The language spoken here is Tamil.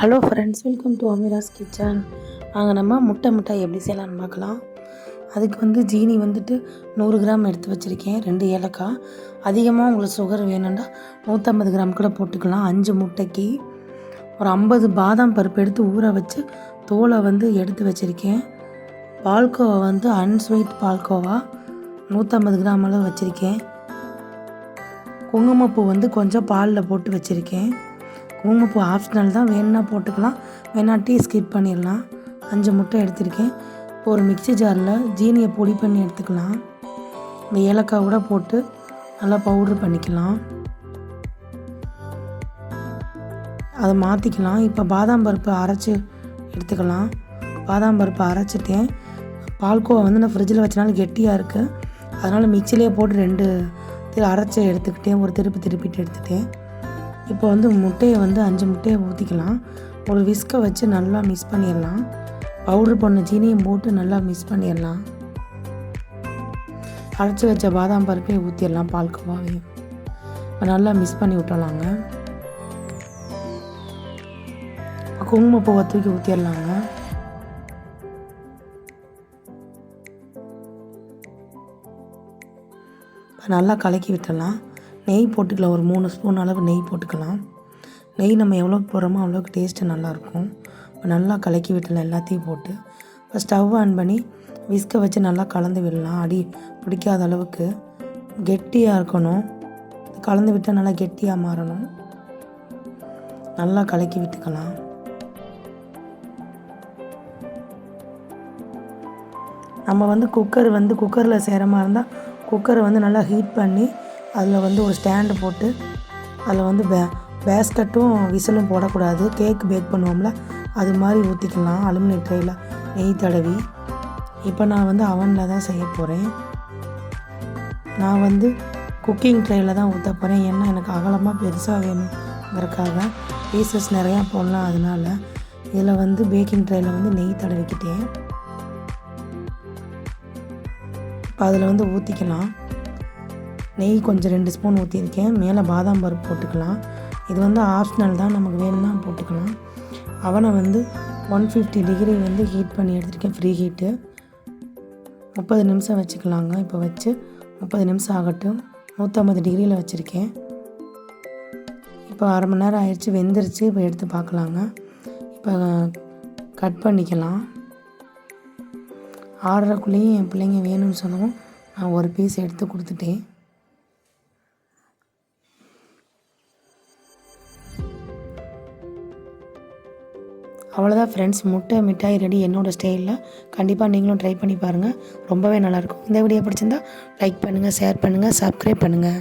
Hello friends welcome to Ameera's kitchen வாங்க நம்ம முட்டை மிட்டாய் எப்படி செய்யலாம்னு பார்க்கலாம். அதுக்கு வந்து ஜீனி வந்துட்டு நூறு கிராம் எடுத்து வச்சுருக்கேன் ரெண்டு ஏலக்காய். அதிகமாக உங்களுக்கு சுகர் வேணும்னா நூற்றம்பது கிராம் கூட போட்டுக்கலாம். அஞ்சு முட்டைக்கு ஒரு ஐம்பது பாதாம் பருப்பு எடுத்து ஊற வச்சு தோலை வந்து எடுத்து வச்சுருக்கேன். பால்கோவா வந்து அன்ஸ்வீட் பால்கோவா நூற்றம்பது கிராம் அளவு வச்சுருக்கேன். குங்குமப்பூ வந்து கொஞ்சம் பாலில் போட்டு வச்சுருக்கேன். குங்குமப்பூ ஆப்ஷனல் தான். வேணும்னா போட்டுக்கலாம். வேணாட்டி ஸ்கிப் பண்ணிடலாம். அஞ்சு முட்டை எடுத்திருக்கேன். இப்போ ஒரு மிக்ஸி ஜாரில் ஜீனியை பொடி பண்ணி எடுத்துக்கலாம். இந்த ஏலக்காய் கூட போட்டு நல்லா பவுட்ரு பண்ணிக்கலாம். அதை மாற்றிக்கலாம் இப்போ பாதாம் பருப்பு அரைச்சி எடுத்துக்கலாம். பாதாம் பருப்பு அரைச்சிட்டேன். பால்கோவா வந்து நான் ஃப்ரிட்ஜில் வச்சனால கெட்டியாக இருக்குது அதனால் மிக்சிலே போட்டு ரெண்டு அரைச்சி எடுத்துக்கிட்டேன். ஒரு திருப்பி திருப்பிட்டு எடுத்துட்டேன். இப்போ வந்து முட்டையை வந்து அஞ்சு முட்டையை ஊற்றிக்கலாம் ஒரு விஸ்கை வச்சு நல்லா மிக்ஸ் பண்ணிடலாம். பவுட்ரு பண்ண சீனியும் போட்டு நல்லா மிக்ஸ் பண்ணிடலாம். அரைச்சி வச்ச பாதாம் பருப்பையும் ஊற்றிடலாம் பால்கோவாவையும் இப்போ நல்லா மிக்ஸ் பண்ணி விட்டலாங்க குங்குமப்பூவை தூக்கி ஊற்றிடலாங்க நல்லா கலக்கி விட்டலாம் நெய் போட்டுக்கலாம். ஒரு மூணு ஸ்பூன் அளவு நெய் போட்டுக்கலாம். நெய் நம்ம எவ்வளோக்கு போடுறோமோ அவ்வளோக்கு டேஸ்ட்டு நல்லாயிருக்கும் நல்லா கலக்கி விட்டுலாம் எல்லாத்தையும் போட்டு. இப்போ ஸ்டவ் ஆன் பண்ணி விஸ்கை வச்சு நல்லா கலந்து விடலாம். அடி பிடிக்காத அளவுக்கு கெட்டியாக இருக்கணும். கலந்து விட்டால் நல்லா கெட்டியாக மாறணும். நல்லா கலக்கி விட்டுக்கலாம். நம்ம வந்து குக்கர் வந்து குக்கரில் செய்கிற மாதிரி இருந்தால் குக்கரை வந்து நல்லா ஹீட் பண்ணி அதில் வந்து ஒரு ஸ்டாண்டு போட்டு அதில் வந்து பே பேஸ்கட்டும் விசிலும் போடக்கூடாது. கேக் பேக் பண்ணுவோம்ல அது மாதிரி ஊற்றிக்கலாம் அலுமினிய ட்ரையில் நெய் தடவி. இப்போ நான் வந்து அவனில் தான் செய்ய போகிறேன் நான் வந்து குக்கிங் ட்ரையில் தான் ஊற்ற போகிறேன் ஏன்னா எனக்கு அகலமாக பெருசாக வேணுங்கிறதுக்காக பீசஸ் நிறையா போடலாம் அதனால். இதில் வந்து பேக்கிங் ட்ரையில் வந்து நெய் தடவிக்கிட்டேன். இப்போ அதில் வந்து ஊற்றிக்கலாம் நெய் கொஞ்சம் ரெண்டு ஸ்பூன் ஊற்றியிருக்கேன் மேலே பாதாம் பருப்பு போட்டுக்கலாம். இது வந்து ஆப்ஷனல் தான். நமக்கு வேணும்னா போட்டுக்கலாம். அவனை வந்து ஒன் ஃபிஃப்டி டிகிரி வந்து ஹீட் பண்ணி எடுத்துருக்கேன். ஃப்ரீ ஹீட்டு முப்பது நிமிஷம் வச்சுக்கலாங்க. இப்போ வச்சு முப்பது நிமிஷம் ஆகட்டும். நூற்றம்பது டிகிரியில் வச்சுருக்கேன். இப்போ அரை மணி நேரம் ஆயிடுச்சு. வெந்துருச்சு. இப்போ எடுத்து பார்க்கலாங்க. இப்போ கட் பண்ணிக்கலாம். ஆடுறக்குள்ளேயும் என் பிள்ளைங்க வேணும்னு சொல்லவும் நான் ஒரு பீஸ் எடுத்து கொடுத்துட்டேன். அவ்வளோதான் ஃப்ரெண்ட்ஸ் முட்டை மிட்டாய் ரெடி. என்னோடய ஸ்டைலில் கண்டிப்பாக நீங்களும் ட்ரை பண்ணி பாருங்கள் ரொம்பவே நல்லாயிருக்கும். இந்த வீடியோ பிடிச்சிருந்தா லைக் பண்ணுங்கள் ஷேர் பண்ணுங்கள் சப்ஸ்கிரைப் பண்ணுங்கள்